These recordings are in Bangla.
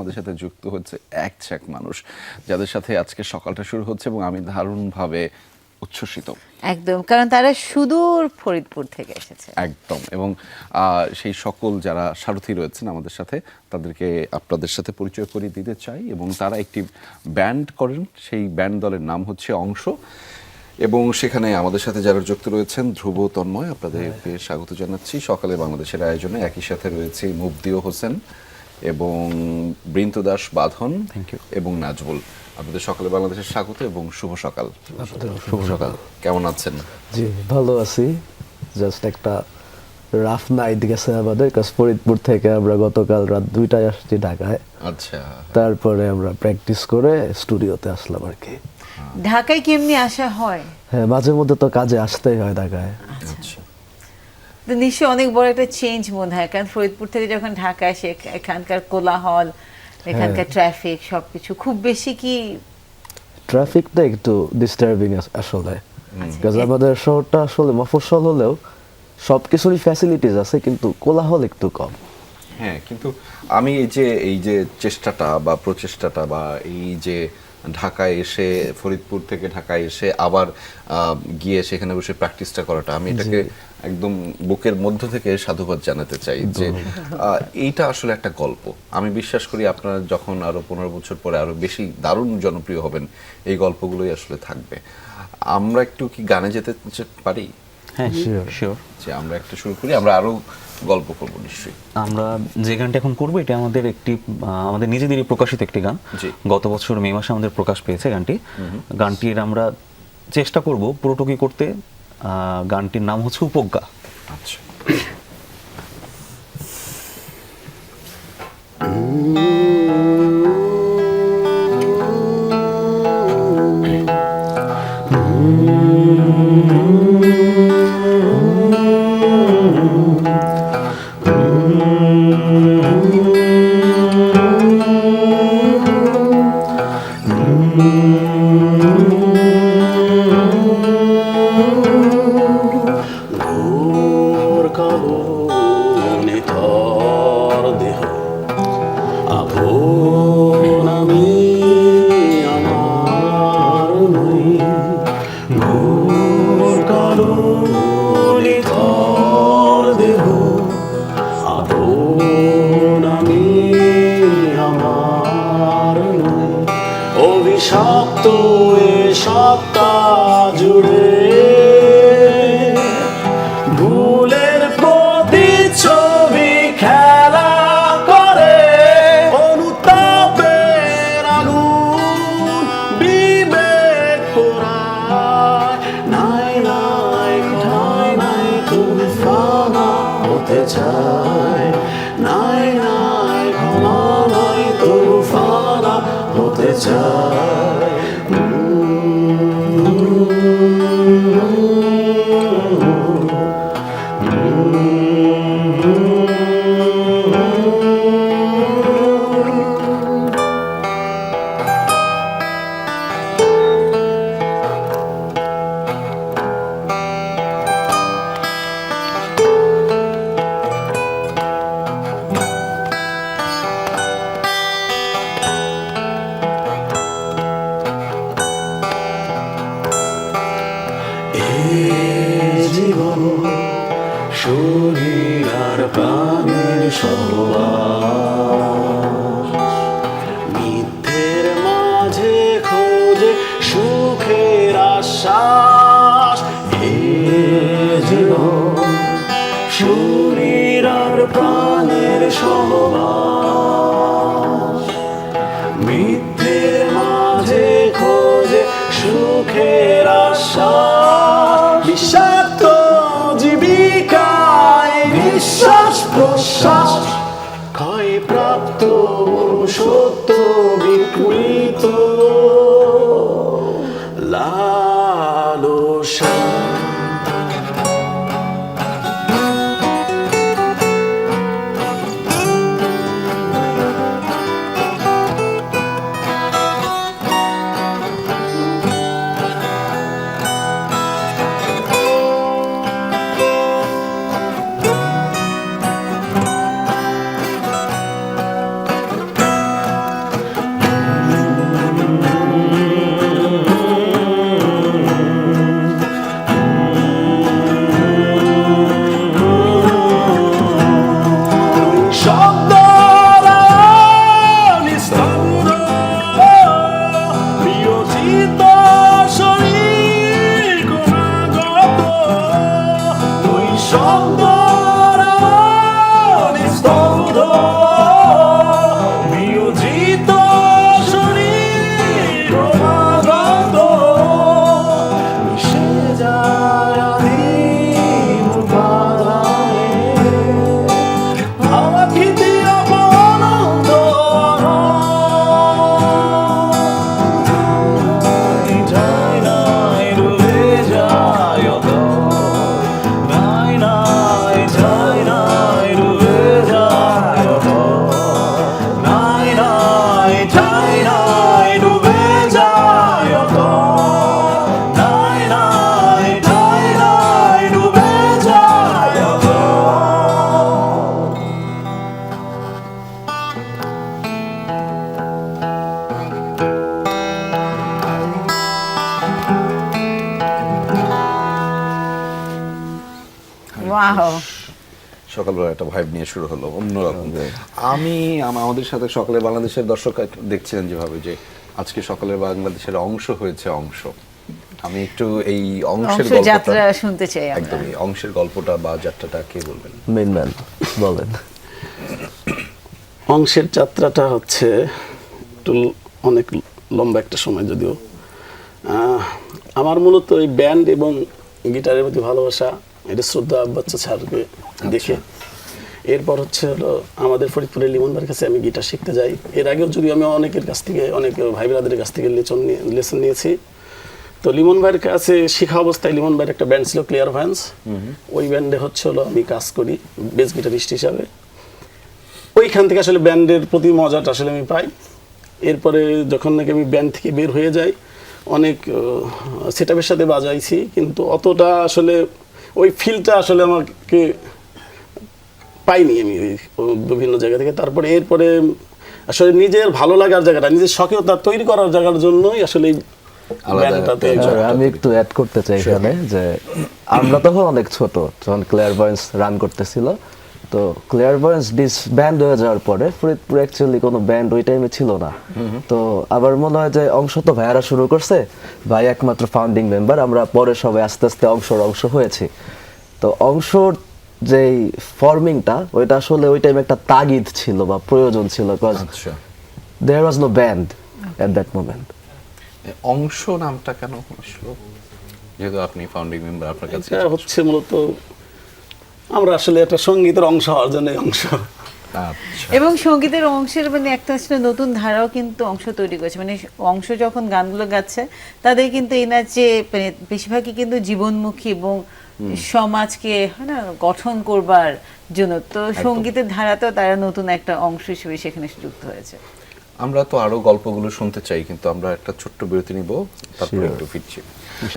আমাদের সাথে যুক্ত হচ্ছে এক ছ্যাক মানুষ যাদের সাথে আজকে সকালটা শুরু হচ্ছে এবং আমি দারুণভাবে উচ্ছ্বসিত। একদম কারণ তারা সুদূর ফরিদপুর থেকে এসেছে। একদম এবং সেই সকল যারা সারথী রয়েছেন আমাদের সাথে তাদেরকে আপনাদের সাথে পরিচয় করিয়ে দিতে চাই এবং তারা একটি ব্যান্ড করেন সেই ব্যান্ড দলের নাম হচ্ছে অংশ এবং সেখানে আমাদের সাথে যারা যুক্ত রয়েছেন ধ্রুব তন্ময় আপনাদেরকে স্বাগত জানাচ্ছি। সকালে বাংলাদেশের আয়োজনে একই সাথে রয়েছে মুবদিও হোসেন। এবং বৃন্ত দাস বাঁধন এবং নাজবুল। আপনাদের সকালে বাংলাদেশের স্বাগত এবং শুভ সকাল। শুভ সকাল। কেমন আছেন? জি ভালো আছি। জাস্ট একটা রাফ নাইট গেছে আমাদের কাজ ফরিদপুর থেকে আমরা গতকাল রাত দুইটায় আসছি ঢাকায়। আচ্ছা। তারপরে আমরা প্র্যাকটিস করে স্টুডিওতে আসলাম আর কি। ঢাকায় কেমনি আসা হয়? হ্যাঁ মাঝে মধ্যে তো কাজে আসতেই হয় ঢাকায়। আচ্ছা। তো নিশ্চয়ই অনেক বড় একটা চেঞ্জ মনে হয়। কারণ ফরিদপুর থেকে যখন ঢাকা আসে এখানকার কোলাহল এখানকার ট্রাফিক সবকিছু। খুব বেশি কি ট্রাফিকটা একটু ডিস্টার্বিং আসলে। কাজ আমাদের শহরটা আসলে মফস্বল হলেও সব কিছুরই ফ্যাসিলিটিস আছে কিন্তু কোলাহল একটু কম। হ্যাঁ কিন্তু আমি এই যে এই যে চেষ্টাটা বা প্রচেষ্টাটা বা এই যে ঢাকায় এসে ফরিদপুর থেকে ঢাকায় এসে আবার গিয়ে সেখানে বসে প্র্যাকটিসটা করাটা। আমি এটাকে একদম বুকের মধ্য থেকে সাধুবাদ জানাতে চাই যে এইটা আসলে একটা গল্প। আমি বিশ্বাস করি আপনারা যখন আরও পনেরো বছর পরে আরও বেশি দারুণ জনপ্রিয় হবেন এই গল্পগুলোই আসলে থাকবে। আমরা একটু কি গানে যেতে পারি? হ্যাঁ. শিওর যে আমরা একটা শুরু করি আমরা আরও গল্প করব নিশ্চয়ই। আমরা যে গানটা এখন করব এটা আমাদের একটি আমাদের নিজেদেরই প্রকাশিত একটি গান। গত বছর মে মাসে আমাদের প্রকাশ পেয়েছে গানটি। গানটির আমরা চেষ্টা করব পুরোটুকি করতে। আহ, গানটির নাম হচ্ছে উপজ্ঞা। আচ্ছা। কালো আপন আমি আমার অভিশপ্ত এ সত্তা সকালবেলা একটা ভাইব নিয়ে শুরু হলো অন্যরকম আমি আমাদের সাথে সকালে বাংলাদেশের দর্শক দেখছিলেন যেভাবে যে আজকে সকালে বাংলাদেশের অংশ হয়েছে অংশ। আমি একটু এই অংশের যাত্রা শুনতে চাই আমরা। একদমই অংশের গল্পটা বা যাত্রাটা কে বলবেন? মেন ম্যান বলেন। অংশের যাত্রাটা হচ্ছে একটু অনেক লম্বা একটা সময় যদিও। আহ, আমার মূলত এই ব্যান্ড এবং গিটারের প্রতি ভালোবাসা এটা শ্রদ্ধা বাচ্চা স্যারকে দেখে। এরপর হচ্ছে হলো আমাদের ফরিদপুরের লিমনদার কাছে আমি গিটার শিখতে যাই। এর আগেও যদি আমি অনেকের কাছ থেকে অনেক ভাই ব্রাদের কাছ থেকে লেসন নিয়ে লেসন নিয়েছি। তো লিমন ভাইয়ের কাছে শেখা অবস্থায় লিমন ভাইয়ের একটা ব্যান্ড ছিল ক্লিয়ার ভ্যান্স ওই ব্যান্ডে হচ্ছে হলো আমি কাজ করি বেস গিটারিস্ট হিসাবে। ওইখান থেকে আসলে ব্যান্ডের প্রতি মজাটা আসলে আমি পাই। এরপরে যখন নাকি আমি ব্যান্ড থেকে বের হয়ে যাই অনেক সেটাপের সাথে বাজাইছি। কিন্তু অতটা আসলে ওই ফিলটা আসলে আমাকে পাইনি আমি বিভিন্ন জায়গা থেকে। তারপরে এরপরে আসলে নিজের ভালো লাগার জায়গাটা নিজের স্বকীয়তা তৈরি করার জায়গার জন্যই আসলে আর আমি একটু অ্যাড করতে চাই এখানে যে আমরা তখন অনেক ছোট যখন ক্লিয়ার বয়েন্স রান করতেছিল তো ক্লিয়ার বয়েন্স ডিস ব্যান্ড হয়ে যাওয়ার পরে ফরিদপুর অ্যাকচুয়ালি কোনো ব্যান্ড ওই টাইমে ছিল না। তো আবার মনে হয় যে অংশ তো ভাইয়ারা শুরু করছে ভাই একমাত্র ফাউন্ডিং মেম্বার আমরা পরে সবাই আস্তে আস্তে অংশর অংশ হয়েছি। তো অংশর যেই ফর্মিংটা ওইটা আসলে ওই টাইমে একটা তাগিদ ছিল বা প্রয়োজন ছিল বিকজ আচ্ছা। There was no band at that moment Ongsho নামটা কেন আসলো? যেহেতু আপনি ফাউন্ডিং মেম্বার আপনার কাছে এটা হচ্ছে মূলত আমরা আসলে একটা সঙ্গীতের অংশ হওয়ার জন্য অংশ। আচ্ছা। এবং সঙ্গীতের অংশের মানে একটা আসলে নতুন ধারাও কিন্তু অংশ তৈরি করেছে। মানে অংশ যখন গানগুলো গাচ্ছে তাদের কিন্তু এই নাচে মানে বেশিরভাগই কিন্তু জীবনমুখী এবং সমাজকে হয় না গঠন করবার জন্য। তো সঙ্গীতের ধারাতেও তারা নতুন একটা অংশ হিসেবে সেখানে যুক্ত হয়েছে। আমরা তো আরও গল্পগুলো শুনতে চাই কিন্তু আমরা একটা ছোট্ট বিরতি নিব তারপরে একটু ফিরছি।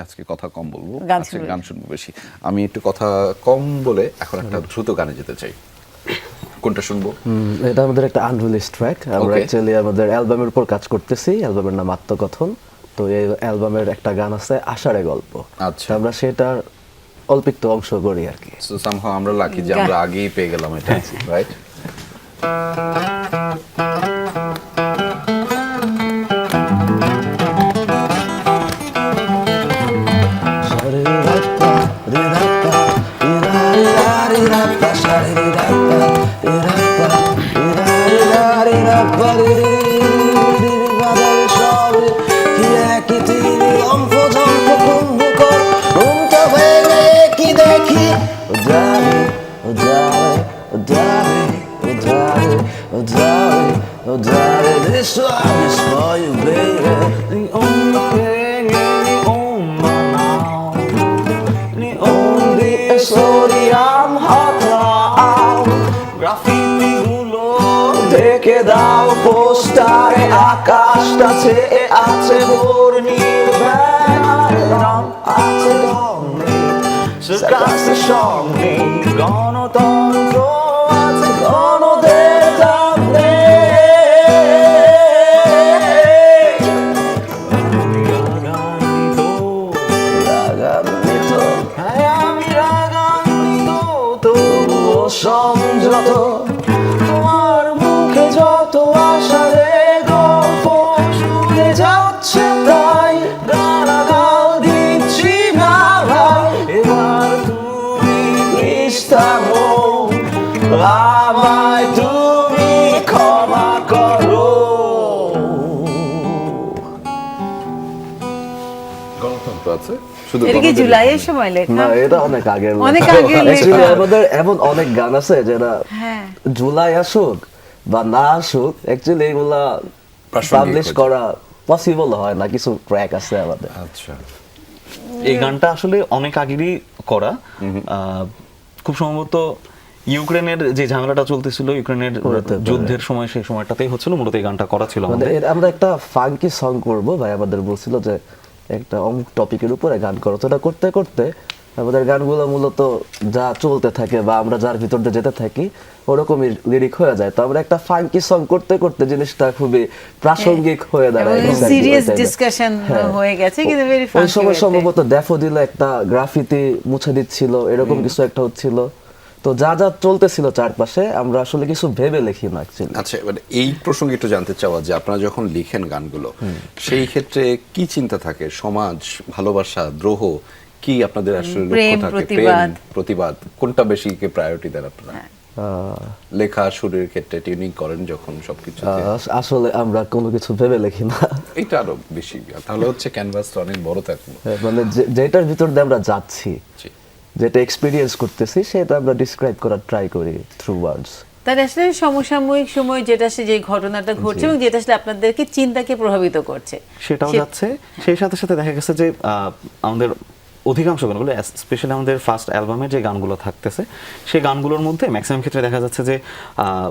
আজকে কথা কম বলব গান আজকে গান শুনব বেশি। আমি একটু কথা কম বলে এখন একটা দ্রুত গানে যেতে চাই। কোনটা শুনব? এটা আমাদের একটা আনরিলিজ ট্র্যাক আমরা অ্যাকচুয়ালি আমাদের অ্যালবামের উপর কাজ করতেছি অ্যালবামের নাম আত্মকথন। তো এই অ্যালবামের একটা গান আছে আষাঢ়ে গল্প। আচ্ছা। আমরা সেটার অল্প একটু অংশ করি আর কি। সো আমরা লাকি যে আমরা আগেই পেয়ে গেলাম এটা রাইট দেখে দাও পোস্টারে আকাশটা চেয়ে আছে ভোর রং। আছে সঙ্গে গণতন্ত্র আছে। শুধু এটা কি জুলাইয়ের সময় লেখা। না এটা অনেক আগের অনেক Actually, লেখা। আমাদের এমন অনেক গান আছে যেটা হ্যাঁ। জুলাই আসুক বা না আসুক অ্যাকচুয়ালি এগুলা পাবলিশ করা পসিবল হয় না কিছু ট্র্যাক আছে আমাদের। আচ্ছা। এই গানটা আসলে অনেক আগেরই করা। আহ, খুব সম্ভবত ইউক্রেনের যে ঝামেলাটা চলতেছিল ইউক্রেনের যুদ্ধের সময় সেই সময়টাতেই হচ্ছিল। মূলত এই গানটা করা ছিল মানে আমাদের। আমরা একটা ফাঙ্কি সং করব ভাই আমাদের বলছিল যে একটা অমুক টপিকের উপরে গান করো। তো এটা করতে করতে আমাদের গানগুলো মূলত যা চলতে থাকে বা আমরা যার ভিতর দিয়ে যেতে থাকি ওরকমই লিরিক হয়ে যায়। তো আমরা একটা ফাঙ্কি সং করতে করতে জিনিসটা খুবই প্রাসঙ্গিক হয়ে দাঁড়ায় ওই serious time এ। discussion হ্যাঁ। হয়ে গেছে, কিন্তু very ওই সময় সম্ভবত ড্যাফোডিলে একটা গ্রাফিতি মুছে দিচ্ছিল এরকম কিছু একটা হচ্ছিল। তো যা যা চলতেছিল চারপাশে আমরা আসলে কিছু ভেবে লিখি না অ্যাকচুয়ালি আচ্ছা মানে এই প্রসঙ্গে একটু জানতে চাওয়া যে আপনারা যখন লিখেন গানগুলো সেই ক্ষেত্রে কি চিন্তা থাকে? সমাজ ভালোবাসা দ্রোহ কি আপনাদের আসলে লক্ষ্য থাকে? প্রতিবাদ। প্রতিবাদ কোনটা বেশি প্রায়োরিটি দেন আপনারা? লেখা সুরের ক্ষেত্রে টিউনিং করেন যখন সবকিছু আসলে আমরা কোনো কিছু ভেবে লিখি না। এটা আরও বেশি। তাহলে হচ্ছে ক্যানভাসটা অনেক বড় থাকবে মানে যেটার ভিতর দিয়ে আমরা যাচ্ছি। যেটা এক্সপিরিয়েন্স করতেছি সেটা আমরা ডিসক্রাইব করার ট্রাই করি থ্রু ওয়ার্ডস তার আসলে সমসাময়িক সময় যেটা আসলে যে ঘটনাটা ঘটছে এবং যেটা আসলে আপনাদেরকে চিন্তাকে প্রভাবিত করছে। সেটাও সে- যাচ্ছে। সেই সাথে সাথে দেখা গেছে যে আহ, আমাদের অধিকাংশ গানগুলো স্পেশালি আমাদের ফার্স্ট অ্যালবামের যে গানগুলো থাকতেছে সেই গানগুলোর মধ্যে ম্যাক্সিমাম ক্ষেত্রে দেখা যাচ্ছে যে আহ,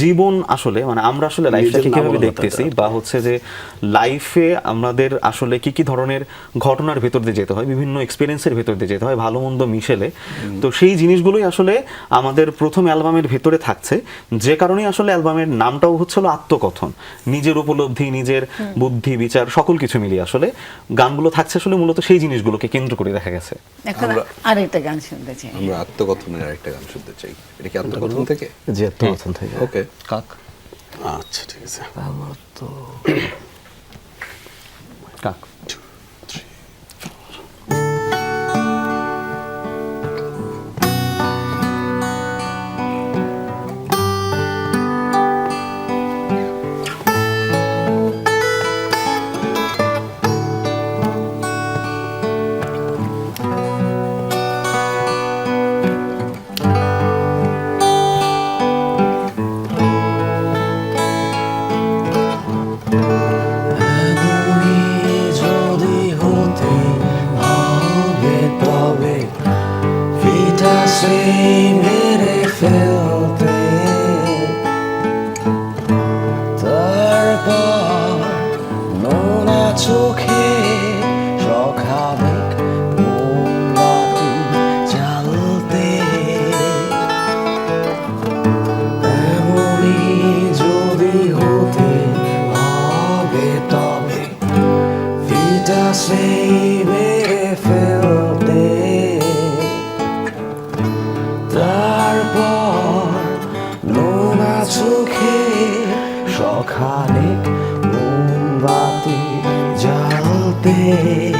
জীবন আসলে মানে আমরা আসলে লাইফটাকে কীভাবে দেখতেছি বা হচ্ছে যে লাইফে আমাদের আসলে কি কি ধরনের ঘটনার ভেতর দিয়ে যেতে হয় বিভিন্ন এক্সপিরিয়েন্সের ভেতর দিয়ে যেতে হয় ভালো মন্দ মিশেলে। তো সেই জিনিসগুলোই আসলে আমাদের প্রথম অ্যালবামের ভেতরে থাকছে। যে কারণে আসলে অ্যালবামের নামটাও হচ্ছিল আত্মকথন। নিজের উপলব্ধি নিজের বুদ্ধি বিচার সকল কিছু মিলিয়ে আসলে গানগুলো থাকছে আসলে মূলত সেই জিনিসগুলোকে কেন্দ্র করে দেখা গেছে। এখন আরেকটা গান শুনতে চাই। আমরা আত্মকথনের আরেকটা গান শুনতে চাই। এটা কি আত্মকথন থেকে? জি প্রথম থেকে। ওকে। কাক? আচ্ছা ঠিক আছে। আমার তো Hey.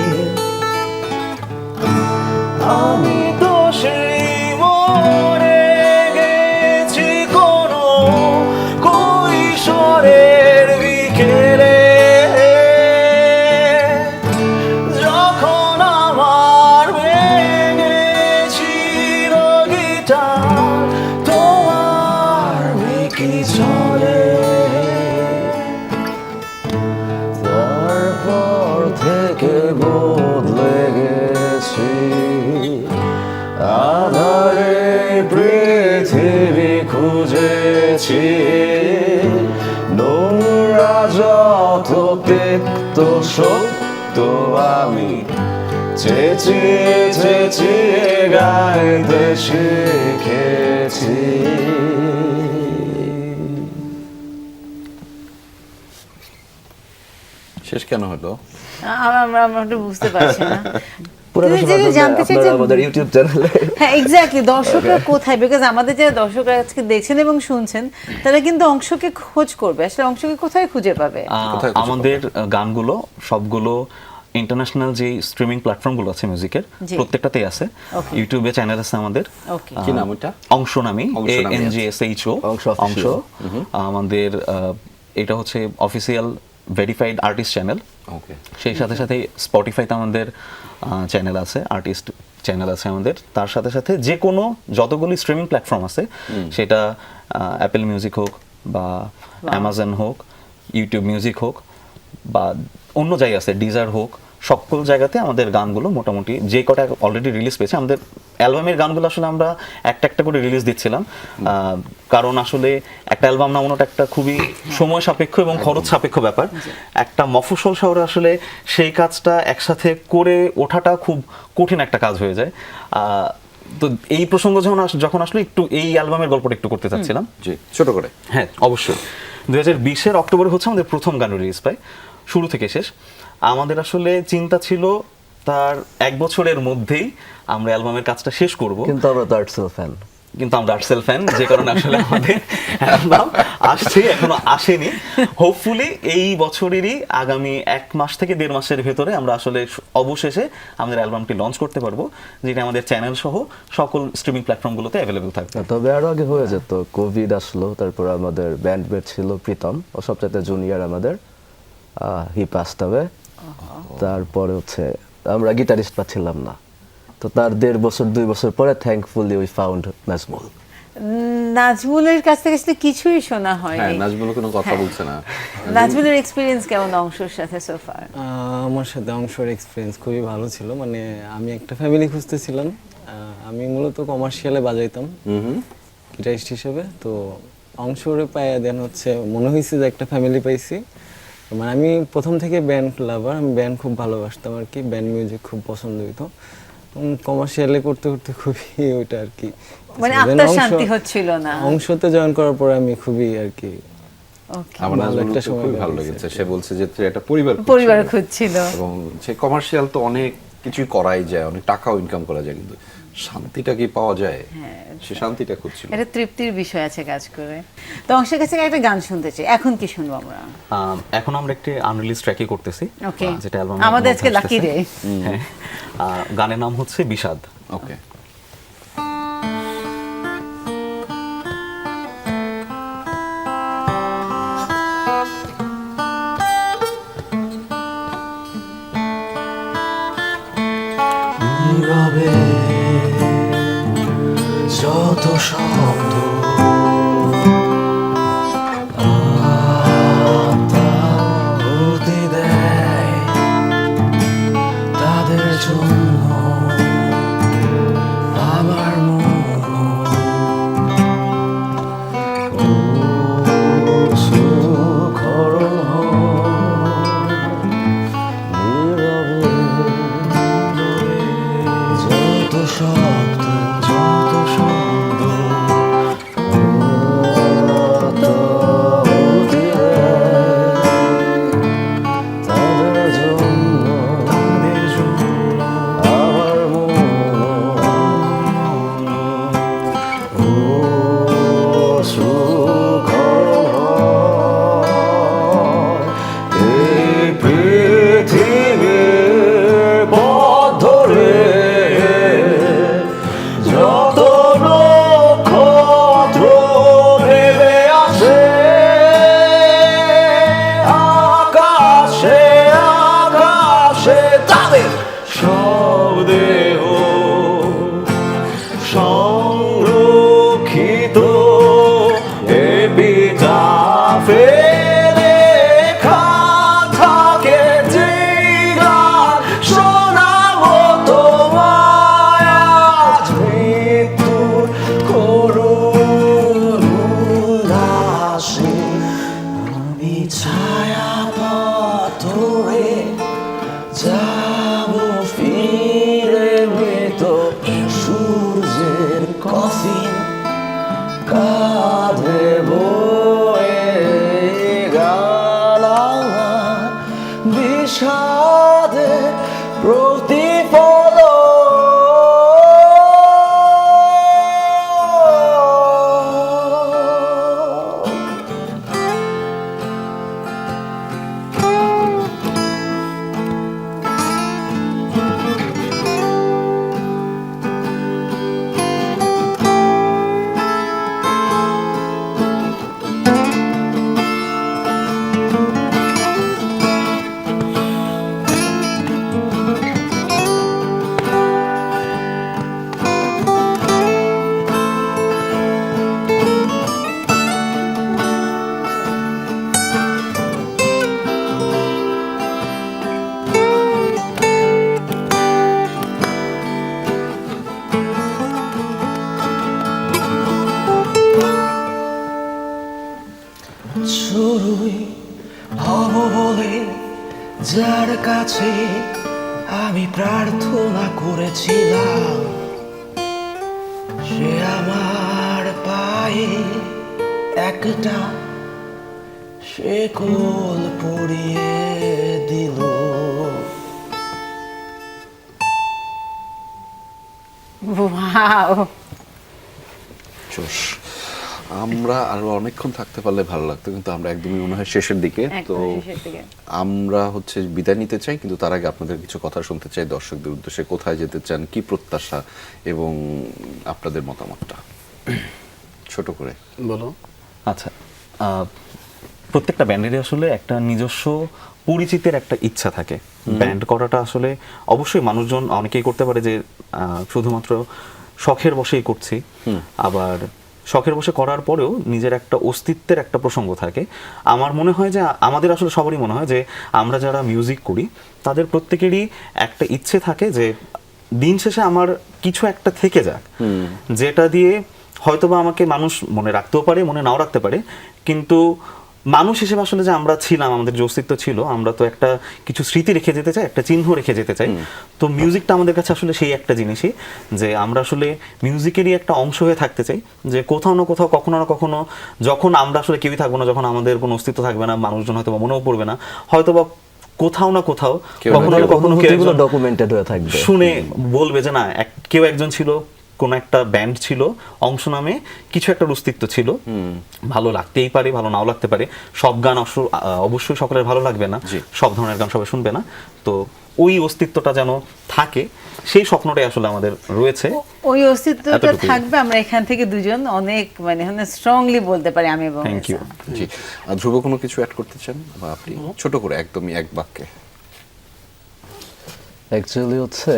শেষ কেন হলো? আমরা আমরা আমরা একটু বুঝতে পারছি না। পুরো যদি- যদি জানতে চাই যে আমাদের ইউটিউব চ্যানেলে হ্যাঁ কোথায়? বিকজ আমাদের যারা দর্শকরা আজকে দেখছেন এবং শুনছেন তারা কিন্তু অংশকে খোঁজ করবে। আসলে অংশকে কোথায় খুঁজে পাবে? আমাদের গানগুলো সবগুলো ইন্টারন্যাশনাল যে স্ট্রিমিং প্ল্যাটফর্মগুলো আছে মিউজিকের। প্রত্যেকটাতেই আছে. ইউটিউবে চ্যানেল আছে আমাদের। কি নাম ওটা? অংশ নামে A N G S H O Ongsho Ongsho. আমাদের এটা হচ্ছে অফিসিয়াল ভেরিফাইড আর্টিস্ট চ্যানেল সেই সাথে সাথে স্পটিফাইতে আমাদের চ্যানেল আছে আর্টিস্ট চ্যানেল আছে আমাদের। তার সাথে সাথে যে কোনো যতগুলি স্ট্রিমিং প্ল্যাটফর্ম আছে সেটা অ্যাপেল মিউজিক হোক বা অ্যামাজন হোক ইউটিউব মিউজিক হোক বা অন্য জায়গায় আছে ডিজার হোক সকল জায়গাতে আমাদের গানগুলো মোটামুটি যে কটা অলরেডি রিলিজ পেয়েছে আমাদের অ্যালবামের গানগুলো আসলে আমরা একটা একটা করে রিলিজ দিচ্ছিলাম। কারণ আসলে একটা অ্যালবাম নামানোটা একটা খুবই সময় সাপেক্ষ এবং খরচ সাপেক্ষ ব্যাপার। একটা মফস্বল শহরে আসলে সেই কাজটা একসাথে করে ওঠাটা খুব কঠিন একটা কাজ হয়ে যায়। তো এই প্রসঙ্গ যখন আস- যখন আসলে একটু এই অ্যালবামের গল্পটা একটু করতে চাচ্ছিলাম। জি ছোট করে। হ্যাঁ অবশ্যই। দুই হাজার বিশের অক্টোবরে হচ্ছে আমাদের প্রথম গান রিলিজ পায়। শুরু থেকে শেষ। আমাদের আসলে চিন্তা ছিল তার এক বছরের মধ্যেই আমরা অ্যালবামের কাজটা শেষ করব। কিন্তু আমরা তো আর্টসেল ফ্যান কিন্তু আমরা আর্টসেল ফ্যান যে কারণে আসলে আমাদের অ্যালবাম আসছে এখনও আসেনি। হোপফুলি এই বছরেরই আগামী এক মাস থেকে দেড় মাসের ভেতরে আমরা আসলে অবশেষে আমাদের অ্যালবামটি লঞ্চ করতে পারব যেটা আমাদের চ্যানেল সহ সকল স্ট্রিমিং প্ল্যাটফর্মগুলোতে অ্যাভেলেবল থাকবে। তবে আরও আগে হয়ে যেত কোভিড আসলো তারপর আমাদের ব্যান্ড বেড ছিল প্রীতম ও সবচাইতে জুনিয়র আমাদের। হি পাস্ট হবে তারপরে হচ্ছে আমরা গিটারিস্ট পাচ্ছিলাম না। তো তার দেড় বছর দুই বছর পরে থ্যাঙ্কফুলি উই ফাউন্ড নাজমুল নাজমুলের কাছ থেকে আসলে কিছুই শোনা হ্যাঁ হয়নি নাজমুল কোনো কথা বলছে না। নাজমুলের এক্সপিরিয়েন্স কেমন অংশের সাথে সোফার আহ, আমার সাথে অংশর এক্সপিরিয়েন্স খুবই ভালো ছিল। মানে আমি একটা ফ্যামিলি খুঁজতেছিলাম। আহ, আমি মূলত কমার্শিয়ালে বাজাইতাম। গিটারিস্ট হিসেবে। তো অংশরে পাইয়া দেন হচ্ছে মনে হয়েছে যে একটা ফ্যামিলি পাইছি। মানে আমি প্রথম থেকে ব্যান্ড লাভার আমি ব্যান্ড খুব ভালোবাসতাম আর কি ব্যান্ড মিউজিক খুব পছন্দ হইতো। কমার্শিয়ালে করতে করতে খুবই ওইটা আর কি। মানে অংশ- শান্তি হচ্ছিল না। অংশতে জয়েন করার পরে আমি খুবই আর কি আমার একটা সময় ভালো লেগেছে। সে বলছে যে একটা পরিবার পরিবার খুঁজছিল। এবং সে কমার্শিয়াল তো অনেক কিছুই করাই যায় অনেক টাকাও ইনকাম করা যায় কিন্তু। শান্তিটা কি পাওয়া যায়? সে শান্তিটা খুঁজছিল এটা তৃপ্তির বিষয় আছে কাজ করে। তো অংশের কাছে একটা গান শুনতে চাই। এখন কি শুনব আমরা? আম, এখন আমরা একটি আনরিলিজ ট্র্যাকই করতেছি। ওকে যেটা অ্যালবাম আমাদের আজকে লাকি রে হ্যাঁ। আহ, গানের নাম হচ্ছে বিষাদ। ওকে আমি প্রার্থনা করেছিলাম সে আমার পায়ে একটা সে কোল পড়িয়ে দিল Wow. Cóż. আমরা আরও অনেকক্ষণ থাকতে পারলে ভালো লাগতো কিন্তু আমরা একদমই মনে হয় শেষের দিকে। তো। আমরা হচ্ছে বিদায় নিতে চাই কিন্তু তার আগে আপনাদের কিছু কথা শুনতে চাই দর্শকদের উদ্দেশ্যে কোথায় যেতে চান কি প্রত্যাশা এবং আপনাদের মতামতটা? ছোট করে। বলো। আচ্ছা প্রত্যেকটা ব্যান্ডেরই আসলে একটা নিজস্ব পরিচিতের একটা ইচ্ছা থাকে। ব্যান্ড করাটা আসলে অবশ্যই মানুষজন অনেকেই করতে পারে যে শুধুমাত্র শখের বসেই করছি। আবার শখের বসে করার পরেও নিজের একটা অস্তিত্বের একটা প্রসঙ্গ থাকে। আমার মনে হয় যে আমাদের আসলে সবারই মনে হয় যে আমরা যারা মিউজিক করি তাদের প্রত্যেকেরই একটা ইচ্ছে থাকে যে দিন শেষে আমার কিছু একটা থেকে যাক। যেটা দিয়ে হয়তোবা আমাকে মানুষ মনে রাখতেও পারে মনে নাও রাখতে পারে কিন্তু মানুষ হিসেবে আসলে যে আমরা ছিলাম আমাদের যে অস্তিত্ব ছিল আমরা তো একটা কিছু স্মৃতি রেখে যেতে চাই একটা চিহ্ন রেখে যেতে চাই। তো মিউজিকটা আমাদের কাছে আসলে সেই একটা জিনিসই যে আমরা আসলে মিউজিকেরই একটা অংশ হয়ে থাকতে চাই যে কোথাও না কোথাও কখনো না কখনো যখন আমরা আসলে কেউই থাকব না যখন আমাদের কোনো অস্তিত্ব থাকবে না মানুষজন হয়তো মনেও পড়বে না হয়তো বা কোথাও না কোথাও কখনো না কখনো ডকুমেন্টেড হয়ে থাকবে। শুনে বলবে যে না কেউ একজন ছিল কোন একটা ব্যান্ড ছিল অংশ নামে কিছু একটা অস্তিত্ব ছিল। ভালো লাগতেই পারে ভালো নাও লাগতে পারে। সব গান অবশ্যই সকলের ভালো লাগবে না। সব ধরনের গান সবাই শুনবে না। তো ওই অস্তিত্বটা যেন থাকে সেই স্বপ্নটাই আসলে আমাদের রয়েছে। ওই অস্তিত্বটা থাকবে আমরা এখান থেকে দুজন অনেক মানে মানে স্ট্রংলি বলতে পারি আমি এবং থ্যাংক ইউ জি। ধ্রুব কোনো কিছু অ্যাড করতে চান? বা আপনি ছোট করে একদমই এক বাক্যে? অ্যাকচুয়ালি হচ্ছে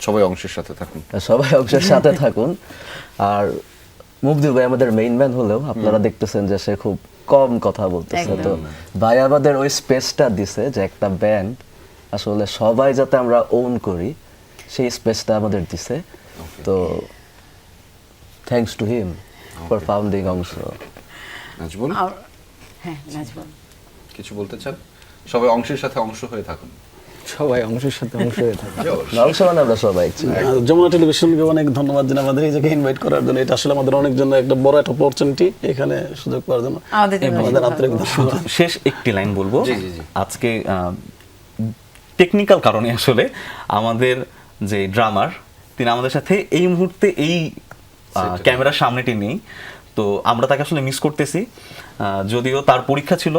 সবাই অংশের সাথে থাকুন। সবাই অংশের সাথে থাকুন। আর মুবদিল ভাই আমাদের মেইন ম্যান হলেও আপনারা দেখতেছেন যে সে খুব কম কথা বলতেছে। তো ভাই আমাদের ওই স্পেসটা দিছে যে একটা ব্যান্ড আসলে সবাই যাতে আমরা ওন করি সেই স্পেসটা আমাদের দিছে। তো thanks to him for founding Ongsho. Nazbul আর- হ্যাঁ নাজবুল কিছু বলতে চান? সবাই অংশের সাথে অংশ হয়ে থাকুন। সবাই অংশের সাথে অংশ হয়ে থাকে। অংশ মানে আমরা সবাই যমুনা টেলিভিশনকে অনেক ধন্যবাদ জানাই আমাদের এই জায়গায় ইনভাইট করার জন্য। এটা আসলে আমাদের অনেক জন্য একটা বড় একটা অপরচুনিটি এখানে সুযোগ পাওয়ার জন্য। আমাদের আন্তরিক ধন্যবাদ। শেষ একটি লাইন বলব। আজকে টেকনিক্যাল কারণে আসলে আমাদের যে ড্রামার তিনি আমাদের সাথে এই মুহূর্তে এই আহ, ক্যামেরার সামনেটি নেই। তো আমরা তাকে আসলে মিস করতেছি। যদিও তার পরীক্ষা ছিল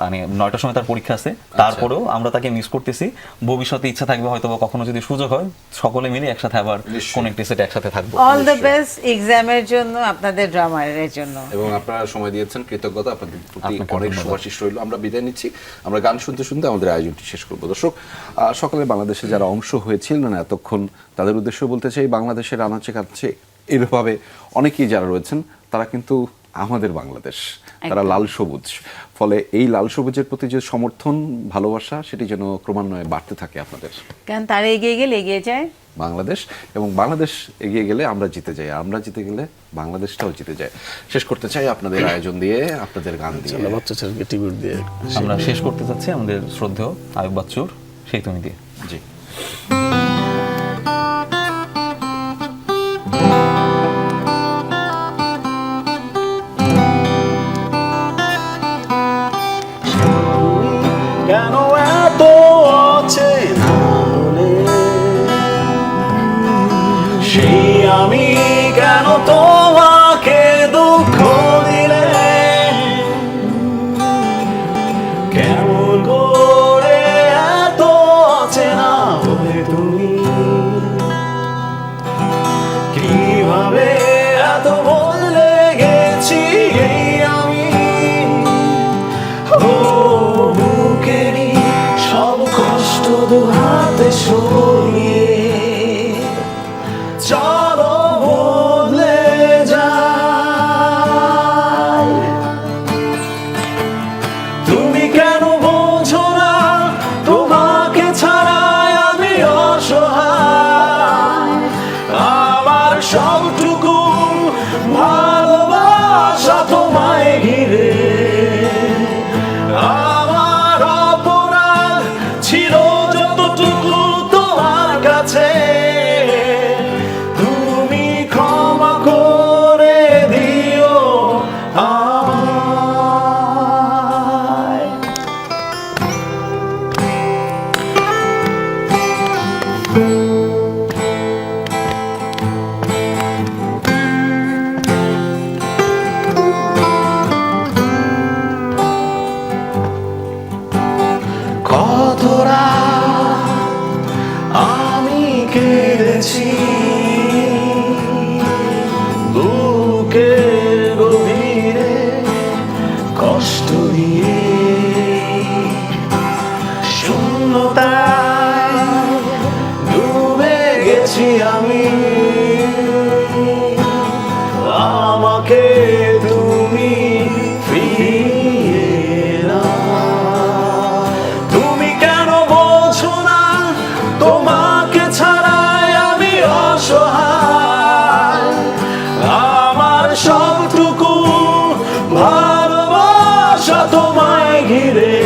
মানে নয়টার সময় তার পরীক্ষা আছে। তারপরেও আমরা তাকে মিস করতেছি। ভবিষ্যতে ইচ্ছা থাকবে হয়তো বা কখনো যদি সুযোগ হয় সকলে মিলে একসাথে আবার। কোন একটি সেটে একসাথে থাকব। অল দ্য বেস্ট এক্সামের জন্য আপনাদের ড্রামারের জন্য। এবং আপনারা সময় দিয়েছেন কৃতজ্ঞতা আপনাদের প্রতি অনেক। সুভাষিস রইল। আমরা বিদায় নিচ্ছি। আমরা গান শুনতে শুনতে আমাদের আয়োজনটি শেষ করব। দর্শক সকালে বাংলাদেশে যারা অংশ হয়েছিলেন না এতক্ষণ তাদের উদ্দেশ্য বলতে চাই বাংলাদেশের আনাচে কাছে এভাবে অনেকেই যারা রয়েছেন তারা কিন্তু আমাদের বাংলাদেশ। তারা লাল সবুজ। ফলে এই লাল সবুজের প্রতি যে সমর্থন ভালোবাসা সেটি যেন ক্রমান্বয়ে বাড়তে থাকে আপনাদের। কারণ তারা এগিয়ে গেলে এগিয়ে যায়। বাংলাদেশ এবং বাংলাদেশ এগিয়ে গেলে আমরা জিতে যাই আমরা জিতে গেলে বাংলাদেশটাও জিতে যায়। শেষ করতে চাই আপনাদের আয়োজন দিয়ে আপনাদের গান দিয়ে। দিয়ে। আমরা শেষ করতে চাচ্ছি আমাদের শ্রদ্ধেয় আয়ুব বাচ্চুর সেই তুমি দিয়ে। জি। তোমায় ঘিরে